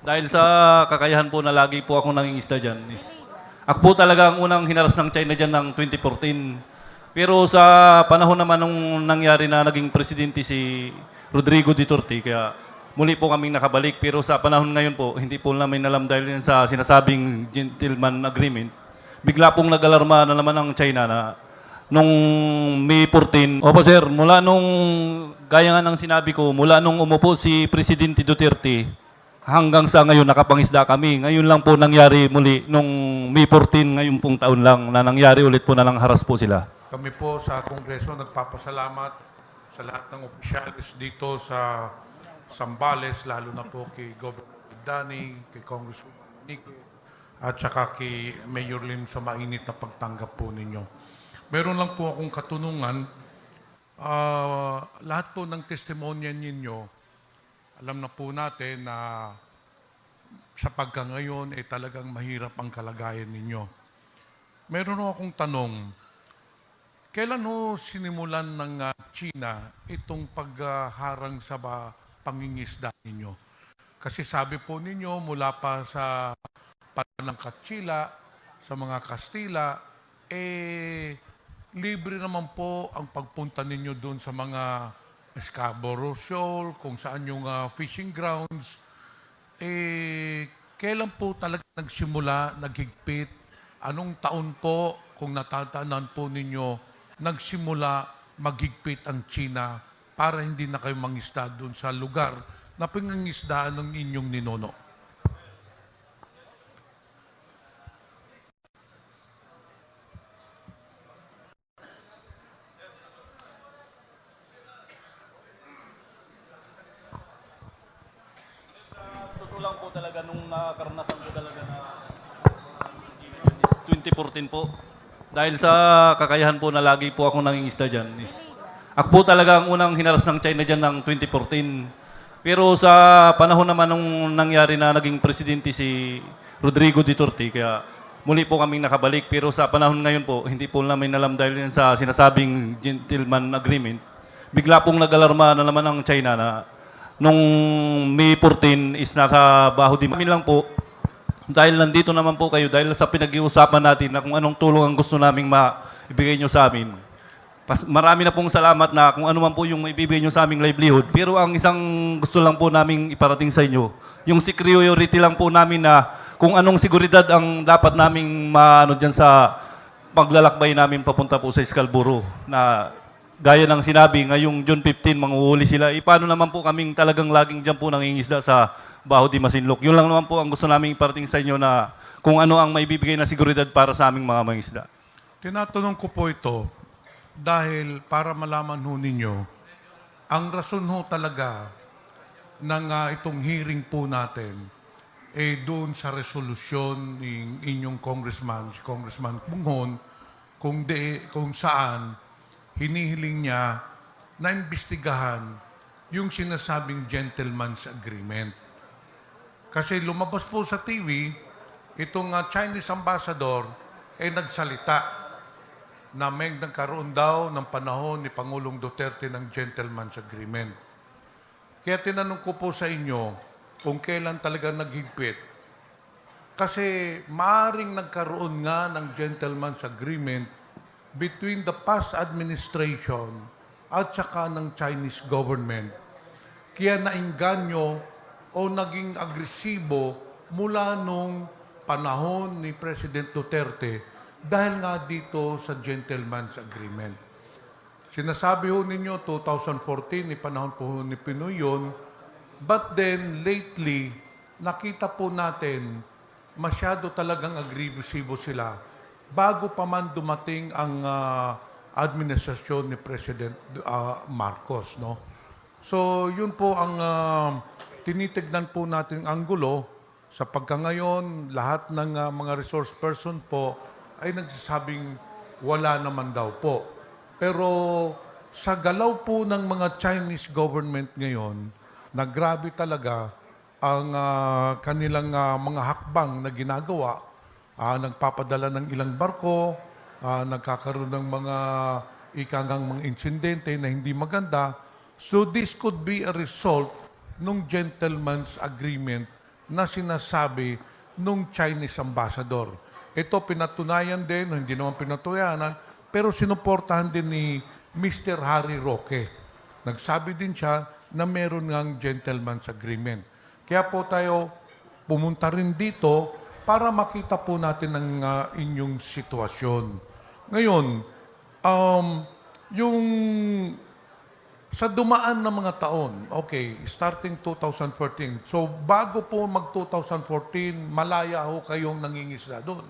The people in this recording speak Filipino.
Dahil sa kakayahan po na lagi po ako nangingisda dyan is, ako po talaga ang unang hinaras ng China dyan ng 2014. Pero sa panahon naman nung nangyari na naging presidente si Rodrigo Duterte, kaya muli po kaming nakabalik. Pero sa panahon ngayon po, hindi po namin alam dahil sa sinasabing gentleman agreement. Bigla pong nag-alarma na naman ng China na nung May 14. Opo sir, mula nung, gaya nga ng sinabi ko, mula nung umupo si Presidente Duterte, hanggang sa ngayon nakapangisda kami. Ngayon lang po nangyari muli, nung May 14, ngayon pong taon lang, na nangyari ulit po na lang haras po sila. Kami po sa Kongreso nagpapasalamat sa lahat ng opisyalis dito sa Sambales, lalo na po kay Governor Dani, kay Congressman Nico, at saka kay Mayor Lim sa mainit na pagtanggap po ninyo. Meron lang po akong katunungan. Ah, lahat po ng testimonya ninyo, alam na po natin na sa pagka ngayon, eh talagang mahirap ang kalagayan ninyo. Meron akong tanong, Kailan ho sinimulan ng ah, China itong pagharang sa ba, pangingisda ninyo? Kasi sabi po ninyo mula pa sa panahon ng Kastila, sa mga Kastila, eh libre naman po ang pagpunta ninyo doon sa mga Scarborough Shoal, kung saan yung ah, fishing grounds. Eh, kailan po talaga nagsimula, naghigpit? Anong taon po, kung natataanan po ninyo, nagsimula maghigpit ang China para hindi na kayo mangisda doon sa lugar na pinangisdaan ng inyong ninono? Talaga nung nakaranasan ko talaga na is 2014 po. Dahil sa kakayahan po na lagi po ako nangingisda dyan is, ako po talaga ang unang hinaras ng China dyan ng 2014. Pero sa panahon naman nung nangyari na naging presidente si Rodrigo Duterte, kaya muli po kaming nakabalik. Pero sa panahon ngayon po, hindi po namin alam dahil sa sinasabing gentleman agreement. Bigla pong nag-alarma na naman ng China na nung May 14 is nasa baho di Kami lang po, dahil nandito naman po kayo, dahil sa pinag-iusapan natin na kung anong tulong ang gusto naming maibigay nyo sa amin. Pas, marami na pong salamat na kung ano man po yung ibibigay nyo sa aming livelihood. Pero ang isang gusto lang po naming iparating sa inyo, yung security lang po namin na kung anong seguridad ang dapat naming maano dyan sa paglalakbay namin papunta po sa Scarborough na gaya ng sinabi, ngayong June 15, manguhuli sila. E, paano naman po kaming talagang laging dyan po nangingisda sa Baho di Masinlok. Yun lang naman po ang gusto namin iparating sa inyo na kung ano ang maibibigay na seguridad para sa aming mga mangisda. Tinatanong ko po ito dahil para malaman ho ninyo, ang rason ho talaga ng ah, itong hearing po natin eh doon sa resolusyon ng inyong congressman, si Congressman Punghon, kung, de, kung saan hinihiling niya na imbestigahan yung sinasabing gentleman's agreement. Kasi lumabas po sa TV, itong ah, Chinese ambassador ay nagsalita na may nagkaroon daw ng panahon ni Pangulong Duterte ng gentleman's agreement. Kaya tinanong ko po sa inyo kung kailan talaga naghigpit. Kasi maaring nagkaroon nga ng gentleman's agreement between the past administration at saka ng Chinese government. Kaya nainganyo o naging agresibo mula nung panahon ni President Duterte dahil nga dito sa gentleman's agreement. Sinasabi ho ninyo, 2014, ni panahon po ni Pinoy yun. But then, lately, nakita po natin, masyado talagang agresibo sila bago pa man dumating ang ah, administrasyon ni President ah, Marcos. No? So, yun po ang ah, tinitignan po nating anggulo. Sa pagkangayon, lahat ng ah, mga resource person po ay nagsasabing wala naman daw po. Pero sa galaw po ng mga Chinese government ngayon, na grabe talaga ang ah, kanilang ah, mga hakbang na ginagawa. Ah, nagpapadala ng ilang barko, ah, nagkakaroon ng mga ikangang mga insidente na hindi maganda. So this could be a result ng gentleman's agreement na sinasabi nung Chinese ambassador. Ito pinatunayan din, hindi naman pinatunayan, pero sinuportahan din ni Mr. Harry Roque. Nagsabi din siya na meron ngang gentleman's agreement. Kaya po tayo pumunta rin dito para makita po natin ang ah, inyong sitwasyon. Ngayon, um, yung sa dumaan na mga taon, okay, starting 2014, so bago po mag 2014, malaya ho kayong nangingisda doon.